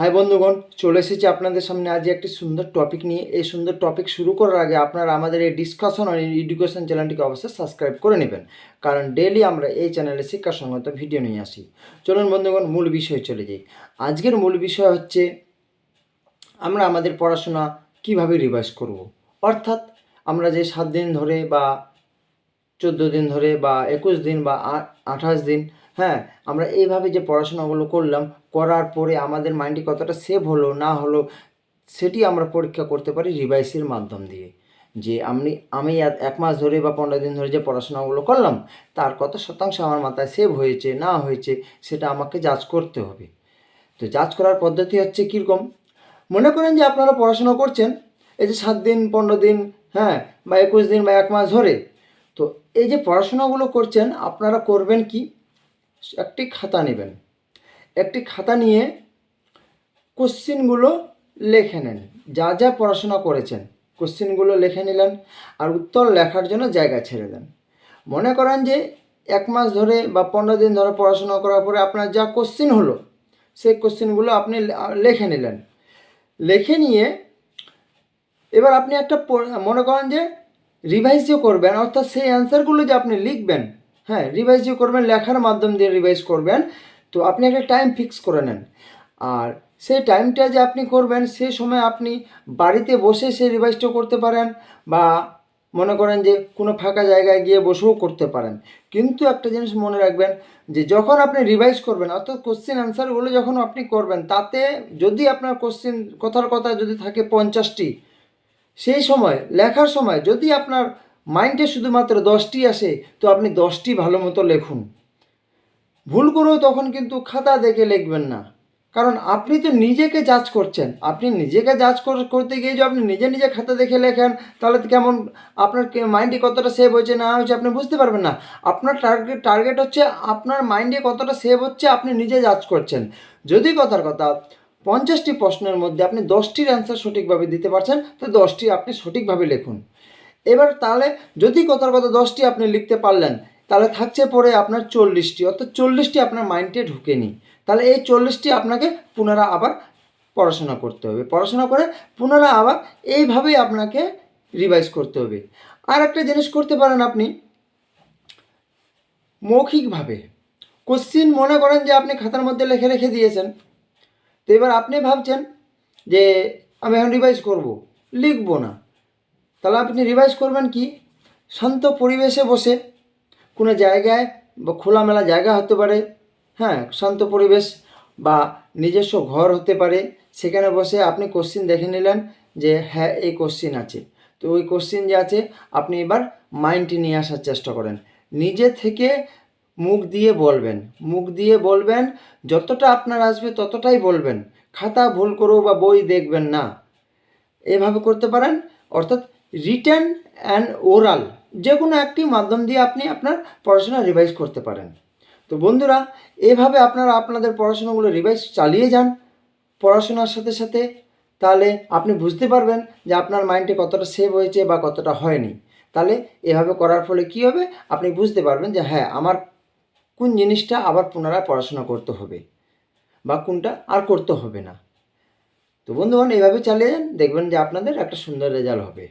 High বন্ধুগণ। চলে এসেছি আপনাদের সামনে আজ একটি সুন্দর টপিক নিয়ে। এই সুন্দর টপিক শুরু করার আগে আপনারা আমাদের এই ডিসকাশন অন এডুকেশন চ্যানেলটিকে অবশ্যই সাবস্ক্রাইব করে নেবেন। কারণ ডেলি আমরা এই চ্যানেলে শিক্ষাসঙ্গত ভিডিও নিয়ে আসি। চলুন, বন্ধুগণ, মূল বিষয়ে চলে যাই। আজকের মূল বিষয় হচ্ছে, আমরা আমাদের পড়াশোনা কীভাবে রিভাইজ করব। অর্থাৎ, আমরা যে সাত দিন ধরে বা চোদ্দ দিন ধরে বা একুশ দিন বা আঠাশ দিন হ্যাঁ আমরা এইভাবে যে পড়াশোনাগুলো করলাম, করার পরে আমাদের মাইন্ডে কতটা সেভ হলো, না হলো, সেটি আমরা পরীক্ষা করতে পারি রিভাইসের মাধ্যম দিয়ে। যে আমি আমি এক- মাস ধরে বা পনেরো দিন ধরে যে পড়াশোনাগুলো করলাম, তার কত শতাংশ আমার মাথায় সেভ হয়েছে, না হয়েছে, সেটা আমাকে যাচ করতে হবে। তো যাচ করার পদ্ধতি হচ্ছে কীরকম? মনে করেন যে আপনারা পড়াশোনা করছেন, এই যে সাত দিন, পনেরো দিন হ্যাঁ বা একুশ দিন বা এক মাস ধরে, তো এই যে পড়াশোনাগুলো করছেন, আপনারা করবেন কি? একটি খাতা নেবেন। একটি খাতা নিয়ে কোশ্চিনগুলো লেখে নেন। যা যা পড়াশোনা করেছেন, কোশ্চিনগুলো লিখে নিলেন আর উত্তর লেখার জন্য জায়গা ছেড়ে দেন। মনে করেন যে এক মাস ধরে বা পনেরো দিন ধরে পড়াশোনা করার পরে আপনার যা কোশ্চিন হলো, সেই কোশ্চিনগুলো আপনি লিখে নিলেন। লিখে নিয়ে এবার আপনি একটা মনে করেন যে রিভাইজ যে করবেন, অর্থাৎ সেই অ্যান্সারগুলো যে আপনি লিখবেন হ্যাঁ রিভাইজ যে করবেন, লেখার মাধ্যম দিয়ে রিভাইজ করবেন। তো আপনি একটা টাইম ফিক্স করে নেন। আর সেই টাইমটা যে আপনি করবেন সেই সময় আপনি বাড়িতে বসে সেই রিভাইজটা করতে পারেন বা মনে করেন যে কোনো ফাঁকা জায়গায় গিয়ে বসেও করতে পারেন। কিন্তু একটা জিনিস মনে রাখবেন যে যখন আপনি রিভাইজ করবেন, অর্থাৎ কোশ্চেন অ্যান্সারগুলো যখন আপনি করবেন, তাতে যদি আপনার কোশ্চেন কথার কথা যদি থাকে পঞ্চাশটি, সেই সময়, লেখার সময় যদি আপনার মাইন্ডে শুধুমাত্র দশটি আসে, তো আপনি দশটি ভালো মতো লেখুন। ভুল করেও তখন কিন্তু খাতা দেখে লিখবেন না। কারণ আপনি তো নিজেকে জাজ করছেন। আপনি নিজেকে জাজ করতে গিয়ে যে আপনি নিজে নিজে খাতা দেখে লেখেন, তাহলে কেমন আপনার মাইন্ডে কতটা সেভ হয়েছে না হয়েছে আপনি বুঝতে পারবেন না। আপনার টার্গেট টার্গেট হচ্ছে আপনার মাইন্ডে কতটা সেভ হচ্ছে আপনি নিজে জাজ করছেন। যদি কথার কথা পঞ্চাশটি প্রশ্নের মধ্যে আপনি দশটির অ্যান্সার সঠিকভাবে দিতে পারছেন, তো দশটি আপনি সঠিকভাবে লিখুন। এবার তাহলে যদি কথার কথা দশটি আপনি লিখতে পারলেন, তাহলে থাকছে পরে আপনার চল্লিশটি, অর্থাৎ চল্লিশটি আপনার মাইন্ডে ঢুকেনি। তাহলে এই চল্লিশটি আপনাকে পুনরা আবার পড়াশোনা করতে হবে। পড়াশোনা করে পুনরা আবার এইভাবেই আপনাকে রিভাইজ করতে হবে। আর একটা জিনিস করতে পারেন আপনি, মৌখিকভাবে। কোশ্চিন মনে করেন যে আপনি খাতার মধ্যে লেখে রেখে দিয়েছেন। তো এবার আপনি ভাবছেন যে আমি এখন রিভাইজ করব, লিখব না। তাহলে আপনি রিভাইজ করবেন কি? শান্ত পরিবেশে বসে কোনো জায়গায় বা খোলামেলা জায়গা হতে পারে হ্যাঁ শান্ত পরিবেশ বা নিজস্ব ঘর হতে পারে। সেখানে বসে আপনি কোশ্চিন দেখে নিলেন যে হ্যাঁ এই কোশ্চিন আছে। তো ওই কোশ্চিন যে আছে, আপনি এবার মাইন্ডটি নিয়ে আসার চেষ্টা করেন। নিজে থেকে মুখ দিয়ে বলবেন। মুখ দিয়ে বলবেন, যতটা আপনার আসবে ততটাই বলবেন। খাতা ভুল করেও বা বই দেখবেন না। এভাবে করতে পারেন। অর্থাৎ রিটেন অ্যান্ড ওরাল যে কোনো একটি মাধ্যম দিয়ে আপনি আপনার পড়াশোনা রিভাইজ করতে পারেন। তো বন্ধুরা, এভাবে আপনারা আপনাদের পড়াশোনাগুলো রিভাইজ চালিয়ে যান। পড়াশোনার সাথে সাথে তাহলে আপনি বুঝতে পারবেন যে আপনার মাইন্ডে কতটা সেভ হয়েছে বা কতটা হয়নি। তাহলে এভাবে করার ফলে কী হবে? আপনি বুঝতে পারবেন যে হ্যাঁ আমার কোন জিনিসটা আবার পুনরায় পড়াশোনা করতে হবে বা কোনটা আর করতে হবে না। তো বন্ধুগণ এইভাবে চালিয়ে যান, দেখবেন যে আপনাদের একটা সুন্দর রেজাল্ট হবে।